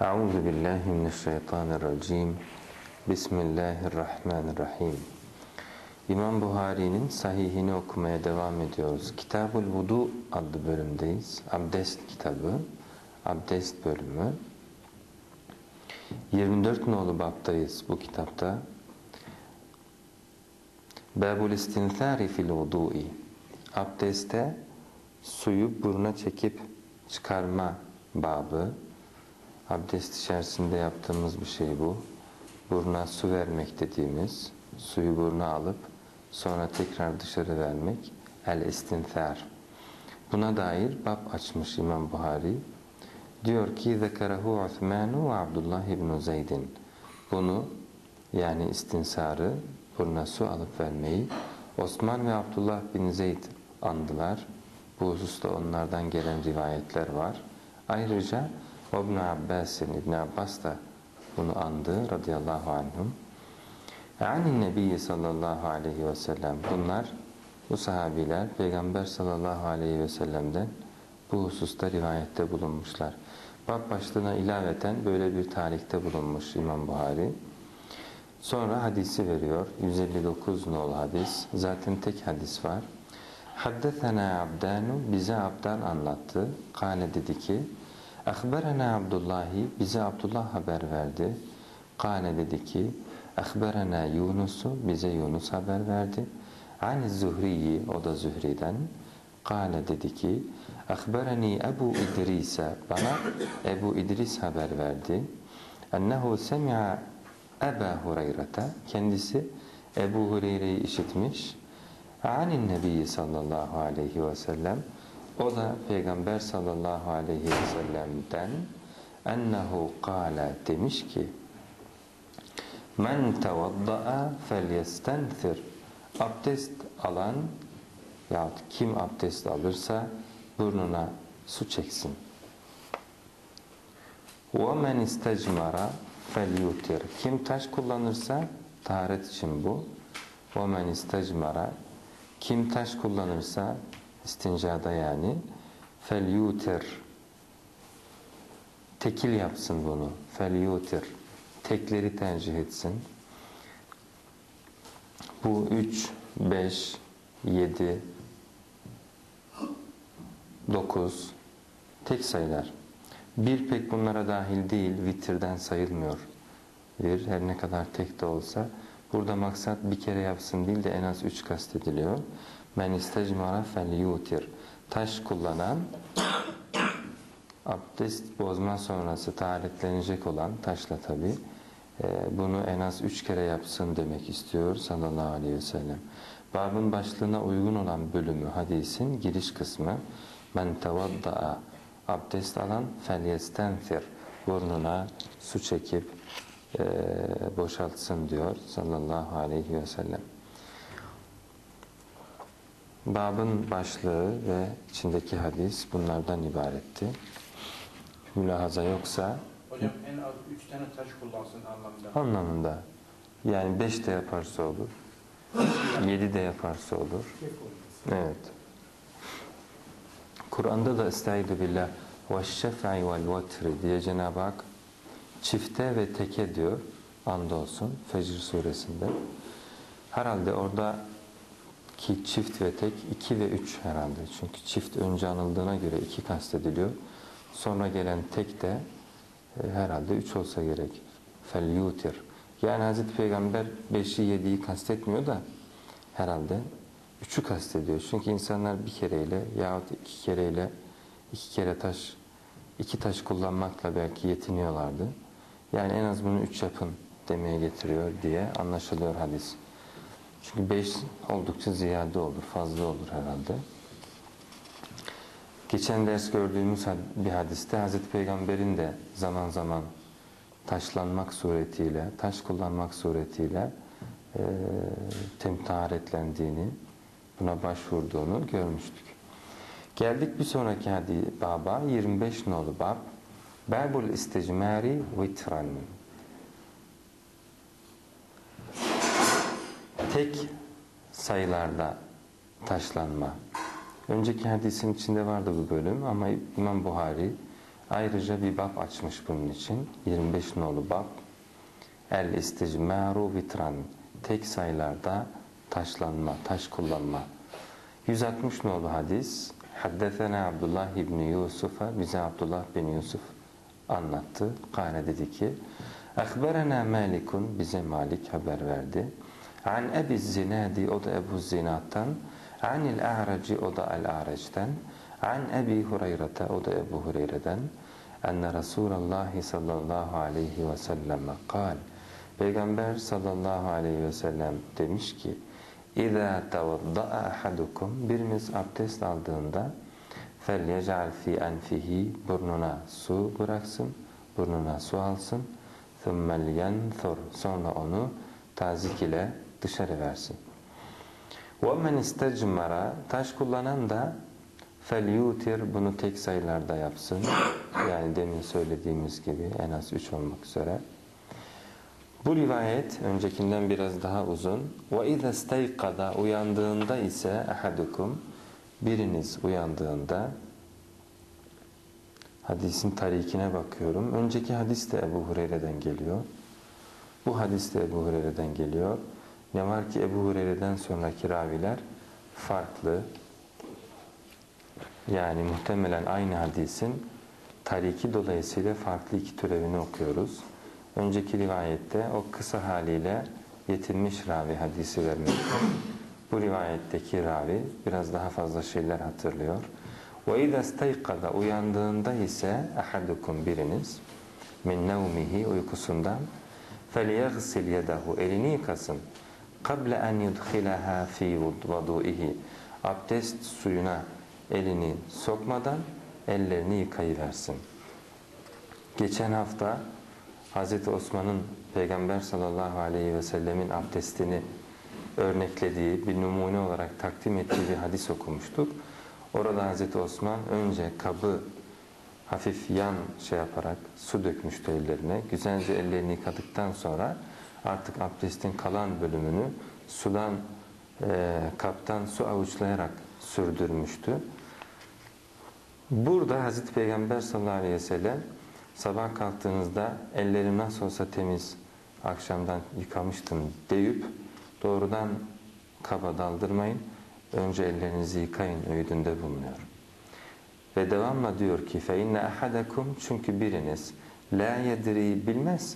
Euzu billahi mineşşeytanirracim. Bismillahirrahmanirrahim. İmam Buhari'nin sahihini okumaya devam ediyoruz. Kitabul Vudu adlı bölümdeyiz. Abdest kitabı, abdest bölümü. 24 nolu baptayız bu kitapta. Babul istinthari fil vudu'i. Abdeste suyu buruna çekip çıkarma babı. Abdest içerisinde yaptığımız bir şey bu. Buruna su vermek dediğimiz, suyu buruna alıp sonra tekrar dışarı vermek. El istinthar. Buna dair bab açmış İmam Buhari. Diyor ki zekerahu Osmanu ve Abdullah ibn Zeyd'in. Bunu yani istinsarı buruna su alıp vermeyi Osman ve Abdullah bin Zeyd andılar. Bu hususta onlardan gelen rivayetler var. Ayrıca İbn Abbas'ın İbn Abbas da bunu andı radıyallahu anhum. Anin Nebi sallallahu aleyhi ve sellem bunlar bu sahabiler Peygamber sallallahu aleyhi ve sellem'den bu hususta rivayette bulunmuşlar. Bab başlığına ilaveten böyle bir tarihte bulunmuş İmam Buhari. Sonra hadisi veriyor. 159 nol hadis. Zaten tek hadis var. Haddethena Abdanu bize Abdan anlattı. Kale dedi ki Akberena Abdullahi bize Abdullah haber verdi. Kale dedi ki Akberena Yunus'u bize Yunus haber verdi. Ani Zuhri'yi o da Zühri'den. Kale dedi ki Akbereni Ebu İdris'e bana Ebu İdris haber verdi. Ennehu semi'a Eba Hureyre'te kendisi Ebu Hureyre'yi işitmiş. Anin Nebi sallallahu aleyhi ve sellem o da Peygamber sallallahu aleyhi ve sellem'den ennehu kâle demiş ki Men tevadda'a felyestenthir Abdest alan yahut kim abdest alırsa burnuna su çeksin. وَمَنْ اِسْتَجْمَرَ فَلْيُوتِرْ Kim taş kullanırsa, taharet için bu. وَمَنْ اِسْتَجْمَرَ Kim taş kullanırsa, istincada yani. Felyutir tekil yapsın bunu. Felyutir tekleri tercih etsin. Bu 3 5 7 9 tek sayılar. Bir pek bunlara dahil değil vitirden sayılmıyor. Bir her ne kadar tek de olsa. Burada maksat bir kere yapsın değil de en az 3 kastediliyor Men istecmara fel yutir. Taş kullanan, abdest bozma sonrası taharetlenecek olan, taşla tabi, bunu en az üç kere yapsın demek istiyor sallallahu aleyhi ve sellem. Babın başlığına uygun olan bölümü hadisin giriş kısmı men tevadda'a abdest alan felyestenfir burnuna su çekip e, boşaltsın diyor sallallahu aleyhi ve sellem. Babın başlığı ve içindeki hadis bunlardan ibaretti. Mülahaza yoksa Hocam en az üç tane taş kullansın anlamında. anlamında yani beş de yaparsa olur, yedi de yaparsa olur. Evet. Kur'an'da da Estaizu billah ve şef'i vel vetri diye Cenab-ı Hak çifte ve teke diyor andolsun Fecr suresinde. Herhalde orada ki çift ve tek iki ve üç herhalde. Çünkü çift önce anıldığına göre iki kastediliyor. Sonra gelen tek de e, herhalde üç olsa gerek. Fel yutir. Yani Hazreti Peygamber beşi yediği kastetmiyor da herhalde üçü kastediyor. Çünkü insanlar bir kereyle yahut iki kereyle iki kere taş iki taş kullanmakla belki yetiniyorlardı. Yani en az bunu üç yapın demeye getiriyor diye anlaşılıyor hadis. Çünkü beş oldukça ziyade olur, fazla olur herhalde. Geçen ders gördüğümüz bir hadiste Hazreti Peygamber'in de zaman zaman taşlanmak suretiyle, taş kullanmak suretiyle e, temtaharetlendiğini, buna başvurduğunu görmüştük. Geldik bir sonraki hadi baba 25 nolu bab. Babul istecmari vitran. Tek sayılarda taşlanma. Önceki hadisin içinde vardı bu bölüm ama İmam Buhari ayrıca bir bab açmış bunun için. 25 nolu bab. El isticmaru vitran. Tek sayılarda taşlanma, taş kullanma. 160 nolu hadis. Haddesena Abdullah İbni Yusuf'a bize Abdullah bin Yusuf anlattı. Kâne dedi ki Akberena Malikun bize Malik haber verdi. An Ebi Zinadi o da Ebu Zinat'tan Anil A'raci o da Al-A'rac'ten An Ebi Hureyre'te o da Ebu Hureyre'den Enne Resulallah sallallahu aleyhi ve sellem kal Peygamber sallallahu aleyhi ve sellem demiş ki İzâ tevadda'a ahadukum biriniz abdest aldığında فَلْيَجْعَلْ فِي أَنْفِهِ burnuna su bıraksın, burnuna su alsın ثُمَّ لْيَنْثُرْ sonra onu tazik ile dışarı versin. وَمَنْ اِسْتَجْمَرَ taş kullanan da فَلْيُوتِرْ bunu tek sayılarda yapsın. Yani demin söylediğimiz gibi en az 3 olmak üzere. Bu rivayet öncekinden biraz daha uzun. وَاِذَا اسْتَيْقَدَ uyandığında ise ahadukum biriniz uyandığında hadisin tarikine bakıyorum. Önceki hadis de Ebu Hureyre'den geliyor. Bu hadis de Ebu Hureyre'den geliyor. Ne var ki Ebu Hureyre'den sonraki raviler farklı. Yani muhtemelen aynı hadisin tariki dolayısıyla farklı iki türevini okuyoruz. Önceki rivayette o kısa haliyle yetinmiş ravi hadisi vermekte. Bu rivayetteki ravi biraz daha fazla şeyler hatırlıyor. وَاِذَا اسْتَيْقَدَ Uyandığında ise ahadukum biriniz min nevmihi uykusundan فَلْيَغْسِلْ يَدَهُ Elini yıkasın. قَبْلَ اَنْ يُدْخِلَهَا ف۪ي وَضُوئِهِ Abdest suyuna elini sokmadan ellerini yıkayıversin. Geçen hafta Hz. Osman'ın Peygamber sallallahu aleyhi ve sellemin abdestini örneklediği, bir numune olarak takdim ettiği bir hadis okumuştuk. Orada Hz. Osman önce kabı hafif yan şey yaparak su dökmüştü ellerine. Güzelce ellerini yıkadıktan sonra artık abdestin kalan bölümünü sudan, e, kaptan su avuçlayarak sürdürmüştü. Burada Hz. Peygamber sallallahu aleyhi ve sellem sabah kalktığınızda ellerim nasıl olsa temiz akşamdan yıkamıştım deyip doğrudan kaba daldırmayın. Önce ellerinizi yıkayın öğüdünde bulunuyor. Ve devamla diyor ki فَاِنَّ اَحَدَكُمْ Çünkü biriniz la yedri bilmez.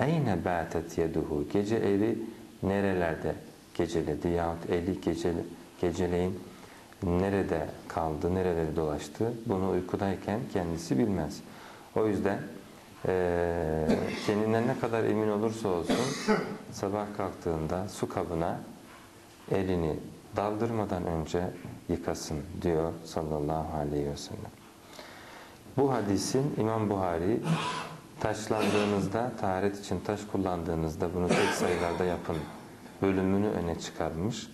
Eyne bâtet yeduhu Gece eli nerelerde geceledi yahut eli gecele, geceleyin nerede kaldı, nerelerde dolaştı bunu uykudayken kendisi bilmez. O yüzden e, kendinden ne kadar emin olursa olsun sabah kalktığında su kabına elini daldırmadan önce yıkasın diyor sallallahu aleyhi ve sellem. Bu hadisin İmam Buhari taşlandığınızda, taharet için taş kullandığınızda bunu tek sayılarda yapın bölümünü öne çıkarmış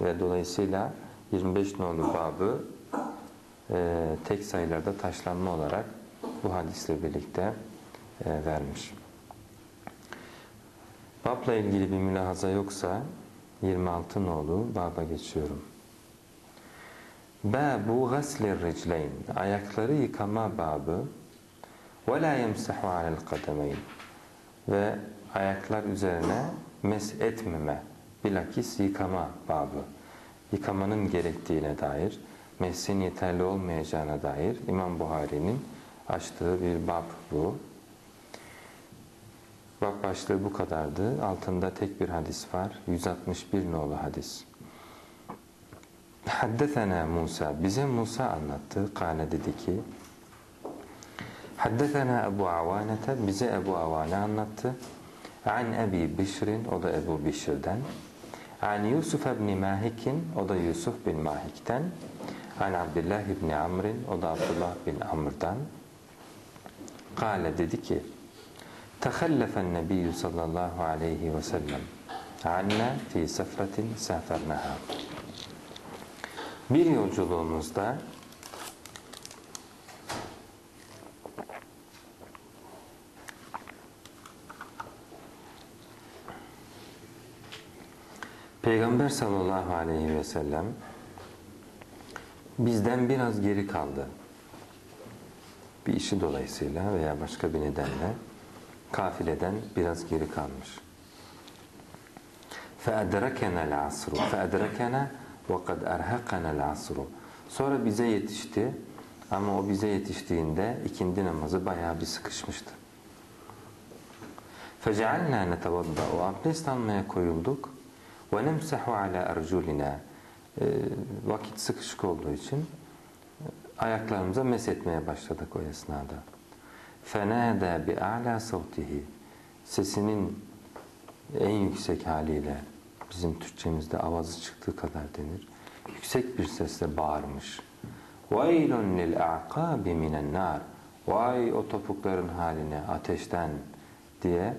ve dolayısıyla 25 nolu babı e, tek sayılarda taşlanma olarak bu hadisle birlikte e, vermiş. Babla ilgili bir mülahaza yoksa 26 nolu baba geçiyorum. Babu gaslir ricleyn ayakları yıkama babı la yemsahu alel kademeyn ve ayaklar üzerine mes etmeme bilakis yıkama babı yıkamanın gerektiğine dair mesin yeterli olmayacağına dair İmam Buhari'nin açtığı bir bab bu. Bab başlığı bu kadardı. Altında tek bir hadis var. 161 nolu hadis. Haddesena Musa. Bize Musa anlattı. Kale dedi ki Haddesena Ebu Avanete. Bize Ebu Avane anlattı. An Ebi Bişrin. O da Ebu Bişir'den. An Yusuf ibn Mahik'in. O da Yusuf bin Mahik'ten. An Abdullah ibn Amr'in. O da Abdullah bin Amr'dan. Kale dedi ki Tehallefen Nebiyyü sallallahu aleyhi ve sellem anna fi sefretin sefernaha. Bir yolculuğumuzda Peygamber sallallahu aleyhi ve sellem bizden biraz geri kaldı. bir işi dolayısıyla veya başka bir nedenle kafileden biraz geri kalmış. فَاَدْرَكَنَا الْعَصْرُ فَاَدْرَكَنَا وَقَدْ اَرْهَقَنَا الْعَصْرُ Sonra bize yetişti ama o bize yetiştiğinde ikindi namazı bayağı bir sıkışmıştı. فَجَعَلْنَا نَتَوَضَّا O abdest almaya koyulduk. وَنَمْسَحُ عَلَى اَرْجُلِنَا Ee, Vakit sıkışık olduğu için ayaklarımıza mesetmeye başladık o esnada. فَنَادَى بِأَعْلَى صَوْتِهِ Sesinin en yüksek haliyle bizim Türkçemizde avazı çıktığı kadar denir. Yüksek bir sesle bağırmış. وَاِيلٌ لِلْاَعْقَابِ مِنَ النَّارِ Vay o topukların haline ateşten diye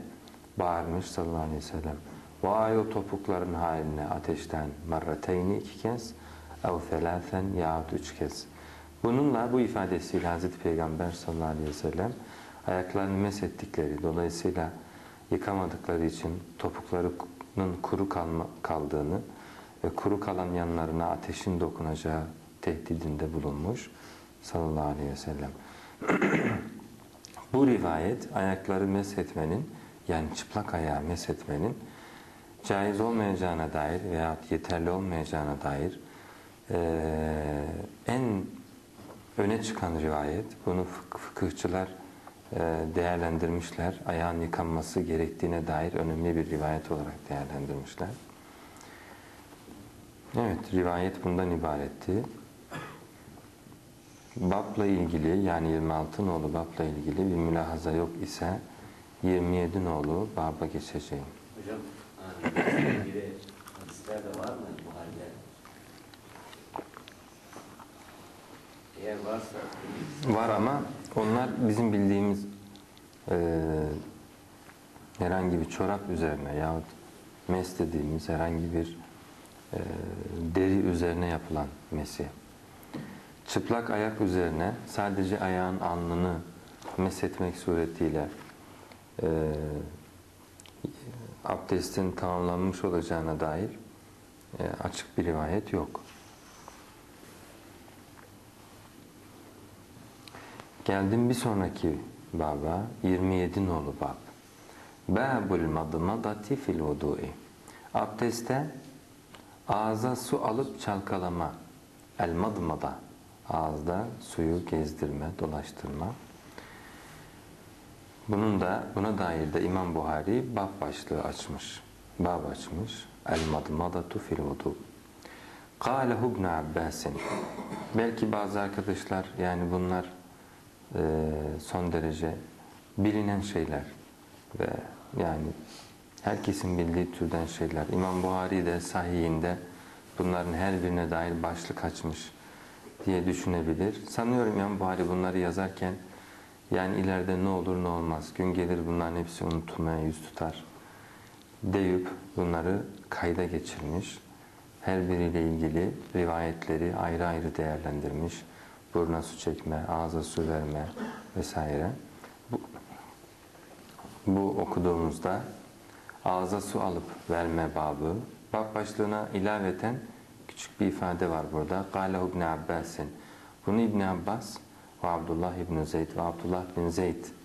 bağırmış sallallahu aleyhi ve sellem. Vay o topukların haline ateşten marrateyni iki kez ev felâfen yahut üç kez. Bununla bu ifadesiyle Hazreti Peygamber sallallahu aleyhi ve sellem ayaklarını mesettikleri dolayısıyla yıkamadıkları için topuklarının kuru kalma, kaldığını ve kuru kalan yanlarına ateşin dokunacağı tehdidinde bulunmuş sallallahu aleyhi ve sellem. Bu rivayet ayakları meshetmenin yani çıplak ayağı meshetmenin caiz olmayacağına dair veya yeterli olmayacağına dair eee, en öne çıkan rivayet. Bunu fık- fıkıhçılar değerlendirmişler. Ayağın yıkanması gerektiğine dair önemli bir rivayet olarak değerlendirmişler. Evet, rivayet bundan ibaretti. Babla ilgili yani 26 nolu babla ilgili bir mülahaza yok ise 27 nolu baba geçeceğim. Hocam, hadisler de var mı bu halde? Eğer varsa Var ama onlar bizim bildiğimiz eee, herhangi bir çorap üzerine yahut mes dediğimiz herhangi bir eee, deri üzerine yapılan mesi. Çıplak ayak üzerine sadece ayağın alnını meshetmek suretiyle eee abdestin tamamlanmış olacağına dair eee, açık bir rivayet yok. Geldim bir sonraki baba 27 nolu bab. Babul madmadati fil vudu'i. Abdeste ağza su alıp çalkalama. El madmada. Ağızda suyu gezdirme, dolaştırma. Bunun da buna dair de İmam Buhari bab başlığı açmış. Bab açmış. El madmadatu fil vudu. Kâlehu ibn Abbasin. Belki bazı arkadaşlar yani bunlar e, son derece bilinen şeyler ve yani herkesin bildiği türden şeyler. İmam Buhari de sahihinde bunların her birine dair başlık açmış diye düşünebilir. Sanıyorum İmam Buhari bunları yazarken yani ileride ne olur ne olmaz, gün gelir bunların hepsi unutulmaya yüz tutar deyip bunları kayda geçirmiş. Her biriyle ilgili rivayetleri ayrı ayrı değerlendirmiş. Buruna su çekme, ağza su verme vesaire. Bu, bu okuduğumuzda ağza su alıp verme babı. Bab başlığına ilaveten küçük bir ifade var burada. Kâlehu ibn Abbas'in. Bunu İbn Abbas Abdullah ibn Zaid, Abdullah ibn Zaid.